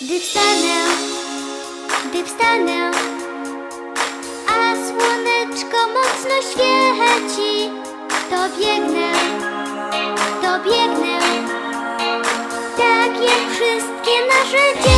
Gdy wstanę, gdy wstanę, a słoneczko mocno świeci, to biegnę, to biegnę, tak jak wszystkie nasze dzieci.